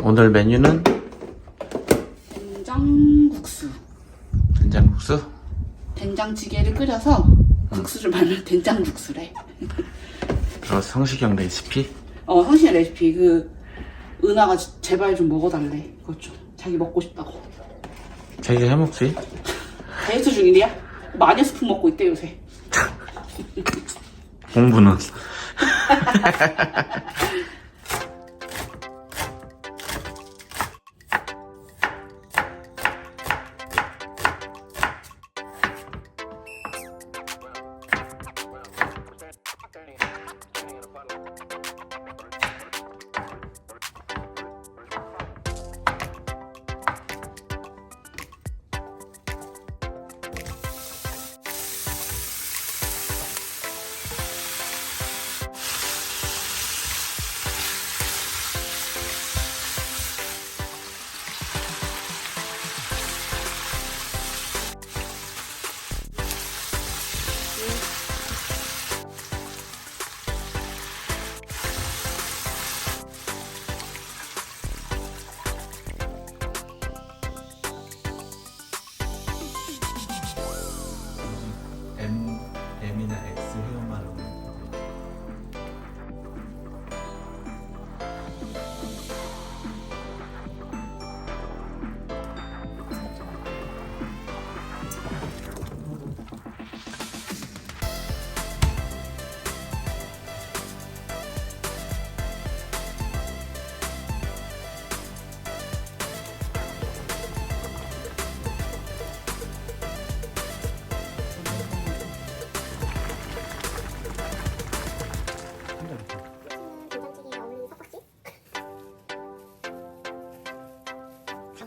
오늘 메뉴는 된장국수. 된장국수. 된장찌개를 끓여서 국수를 말면 된장국수래. 그리고 성시경 레시피. 어, 성신의 레시피. 그, 은하가 지- 제발 좀 먹어달래. 그것 좀. 자기 먹고 싶다고. 자기가 해먹지. 다이어트 중이야? 마녀 스프 먹고 있대, 요새. 공부는.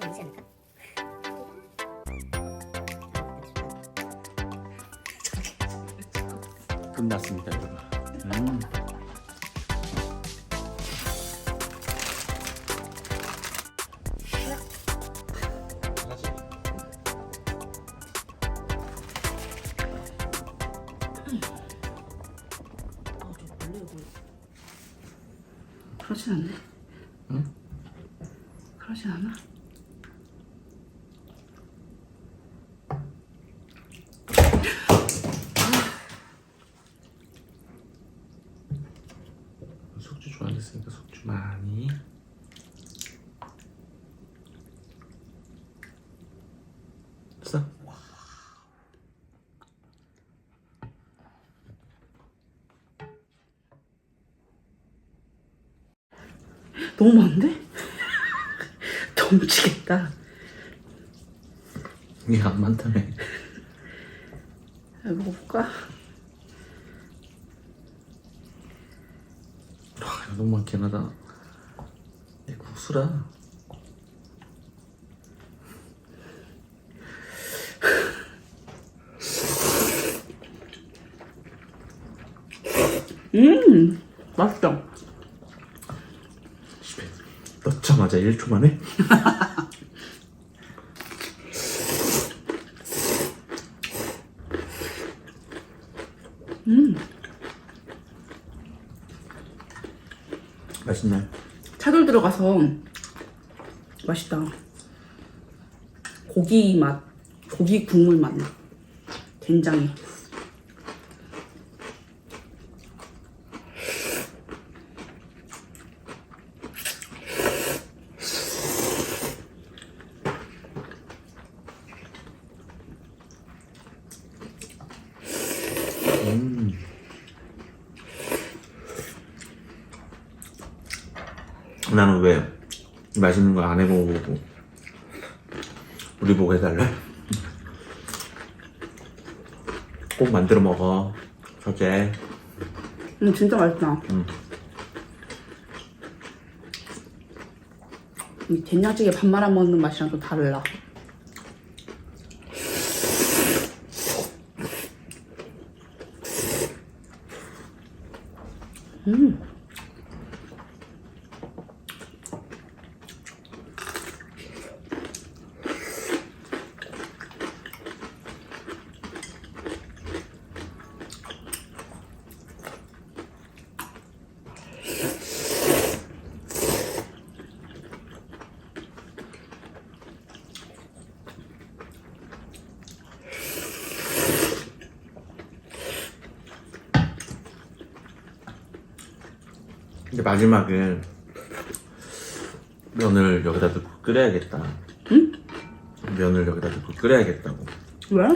다 모르지 않을까? 끝났습니다, 여러분. 음. 너무 많은데? 넘치겠다. 이게 안 많다며. 야, 먹어볼까? 와, 너무 많긴 하다. 내 국수라. 음, 맛있다. 넣자마자 1초 만에? 맛있네. 차돌 들어가서 맛있다. 고기 맛, 고기 국물 맛 나. 된장이. 음. 나는 왜 맛있는 거 안 해보고 우리 보고 해달래? 꼭 만들어 먹어 저게 음, 진짜 맛있다. 음. 이 된장찌개 밥 말아 먹는 맛이랑 또 달라. 음. 이제 마지막에 면을 여기다 넣고 끓여야겠다. 응? 면을 여기다 넣고 끓여야겠다고. 왜?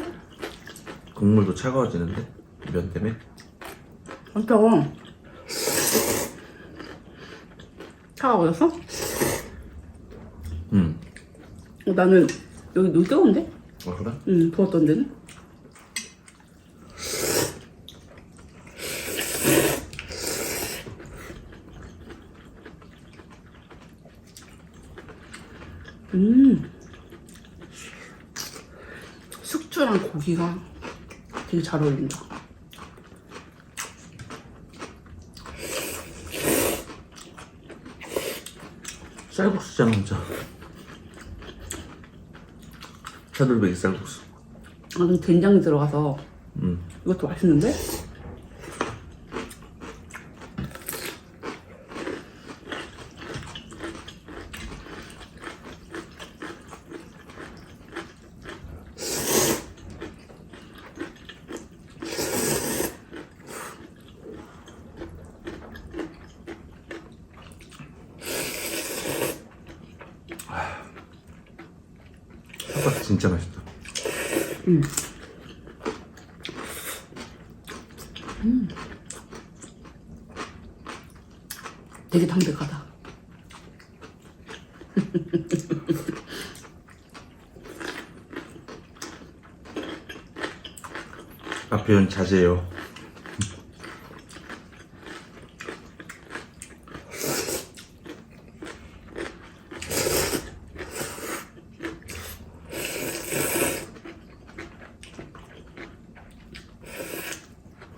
국물도 차가워지는데 면 때문에. 안 차워. 차가워졌어? 음. 어, 나는 여기 눈 뜨거운데? 어 그래? 응, 부었던 데는? 음. 고기가 되게 잘 어울린다. 쌀국수잖아 진짜. 차돌박이 쌀국수. 아, 근데 된장이 들어가서 음. 이것도 맛있는데? 쌀국수 진짜 맛있다. 되게 담백하다. 아 표현 자제해요.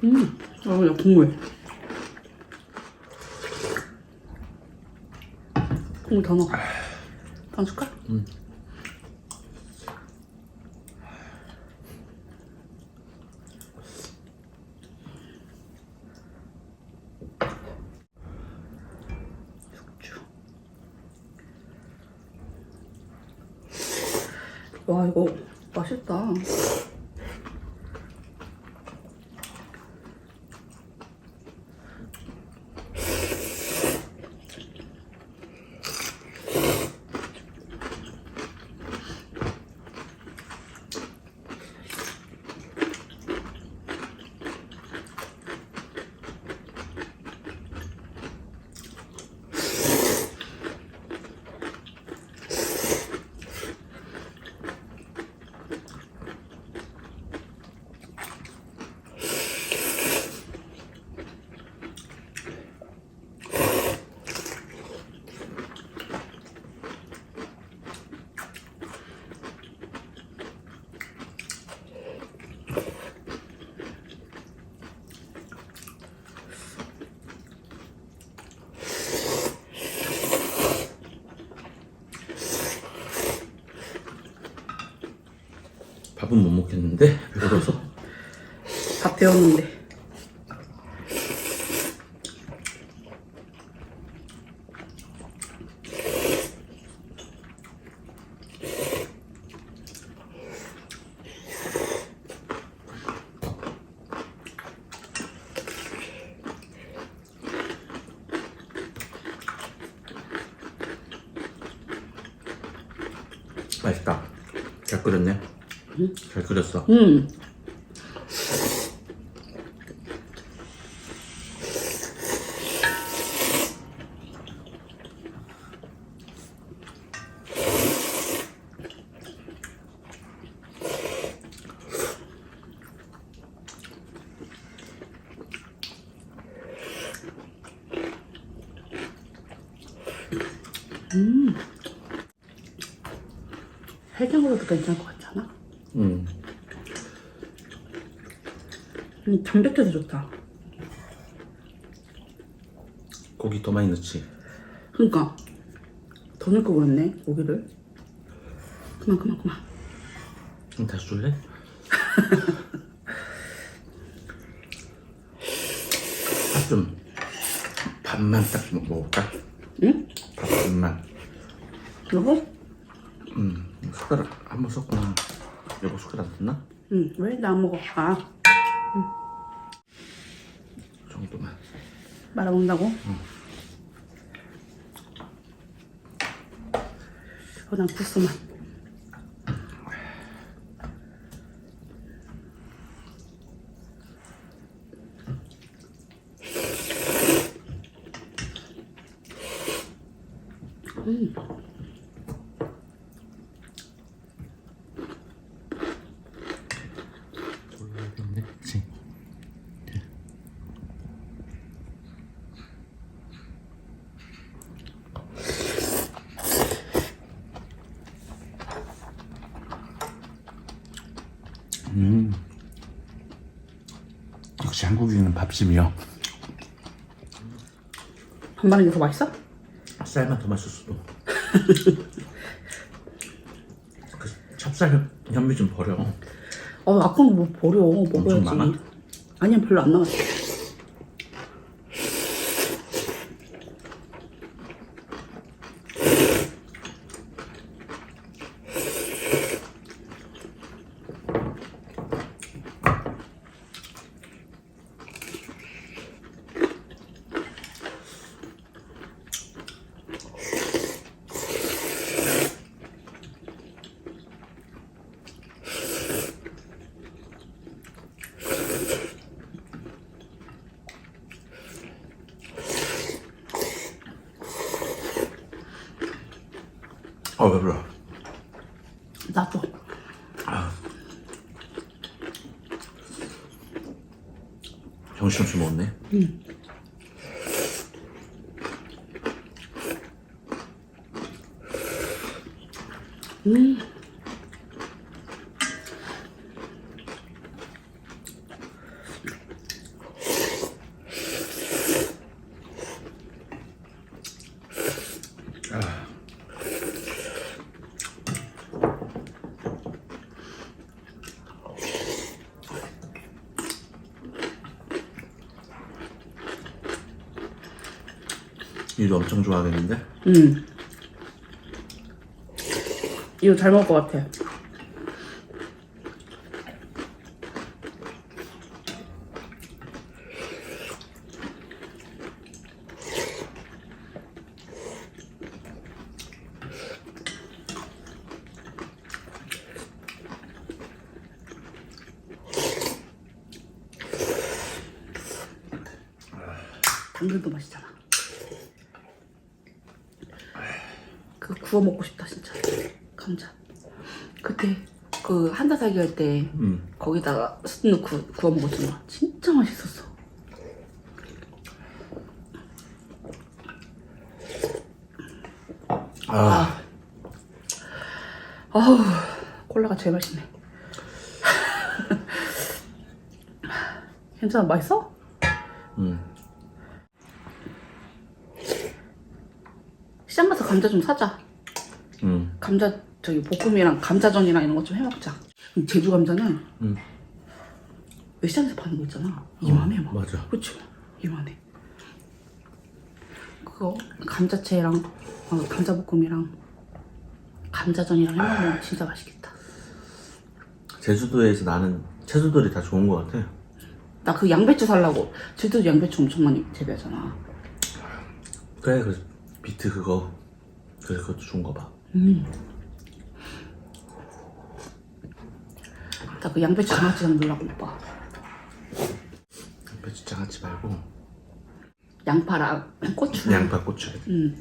음, 어, 야, 국물. 국물 더 넣어. 한 숟갈? 응. 숙주. 와, 이거 맛있다. 밥은 못 먹겠는데 배고파서. 다 데웠는데. 맛있다. 잘 끓였네. 잘 끓였어. 음. 음. 해장으로도 괜찮을 것 같지 않아? 음. 음, 담백해서 좋다. 고기 더 많이 넣지. 그러니까 더 넣을 거 그랬네 고기를. 그만 그만 그만. 좀 다시 줄래? 밥 좀 밥만 딱 먹- 먹을까? 응? 밥 반만. 여보? 음. 숟가락 한번 썼구나. 여보 숟가락 안 썼나? 응. 왜 나 안 먹어? 아 응. 정도만. 말아먹는다고? 응. 어, 난 국수만. 역시 한국인은 밥심이요. 반반이 더 맛있어? 쌀만 더 맛있을 수도. 그 찹쌀 현미 좀 버려. 어, 아까는 뭐 버려. 먹어야지. 많아? 아니야, 별로 안 남았어. 아 배불러. 나도. 정신없이 먹네. 음. 이도 엄청 좋아하겠는데? 음. 이거 잘 먹을 것 같아. 당근도 맛있잖아. 그 구워 먹고 싶다 진짜. 감자. 그때 그 한달 살기 할 때 음. 거기다가 숯 넣고 구워 먹었잖아. 진짜 맛있었어. 아, 아우 콜라가 제일 맛있네. 괜찮아 맛있어? 음. 시장 가서 감자 좀 사자. 음. 감자 저기 볶음이랑 감자전이랑 이런 거 좀 해먹자. 제주 감자는 음. 외시장에서 파는 거 있잖아. 이만해 막. 맞아. 그치? 이만해. 그거 감자채랑 어, 감자볶음이랑 감자전이랑 해먹으면 진짜 맛있겠다. 제주도에서 나는 채소들이 다 좋은 것 같아. 나 그 양배추 살라고. 제주도 양배추 엄청 많이 재배하잖아. 그래, 그 비트 그거. 그래, 그것도 좋은 거 봐. 나그 양배추 장아찌랑 넣으려고 오빠. 배추 장아찌 말고 양파랑 고추. 양파 고추. 응.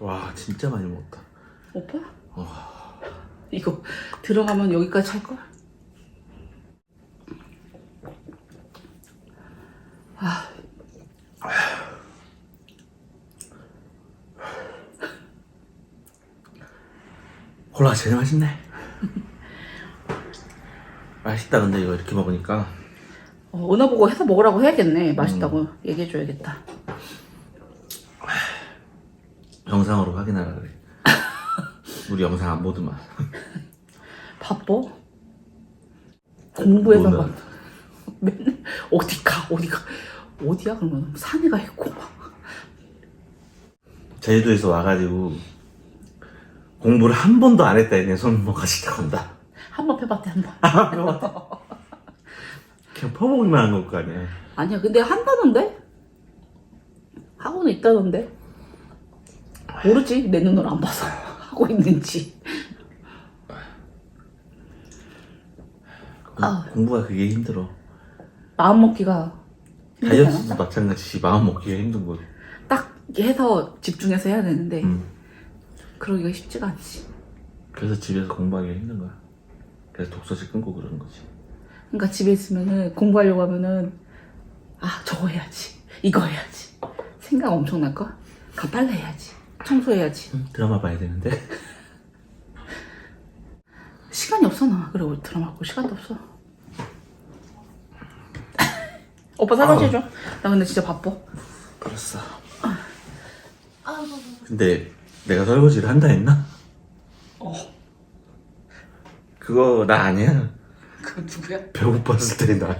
와, 진짜 많이 먹었다. 오빠? 이거 들어가면 여기까지 찰걸? 콜라가 제일 맛있네. 맛있다, 근데 이거 이렇게 먹으니까. 어, 은하 보고 해서 먹으라고 해야겠네. 맛있다고 얘기해 줘야겠다. 영상으로 확인하라 그래. 우리 영상 안 보더만. 바빠? 공부해서 너는? 막 맨날 어디 가 어디 가 어디야 그러면 산에 가 있고 막 제주도에서 와가지고 공부를 한 번도 안 했다 이내 손모가 시작한다. 한번 해봤대 한 번 그냥 퍼보기만 한걸거 아니야. 아니야 근데 한다던데? 학원에 있다던데? 모르지 내 눈으로 안 봐서 하고 있는지 공- 아. 공부가 그게 힘들어. 마음 먹기가 다이어트도 마찬가지 마음 먹기가 힘든 거. 딱 해서 집중해서 해야 되는데 음. 그러기가 쉽지가 않지. 그래서 집에서 공부하기가 힘든 거야. 그래서 독서실 끊고 그러는 거지. 그러니까 집에 있으면은 공부하려고 하면은 아 저거 해야지. 이거 해야지. 생각 엄청 날걸 가 빨래 해야지. 청소해야지. 음, 드라마 봐야 되는데. 시간이 없어 나. 그래 우리 드라마 볼 시간도 없어. 오빠 설거지 해줘. 나 근데 진짜 바빠. 알았어. 근데 내가 설거지를 한다 했나? 어 그거 나 아니야. 그거 누구야? 배고팠을 때 나.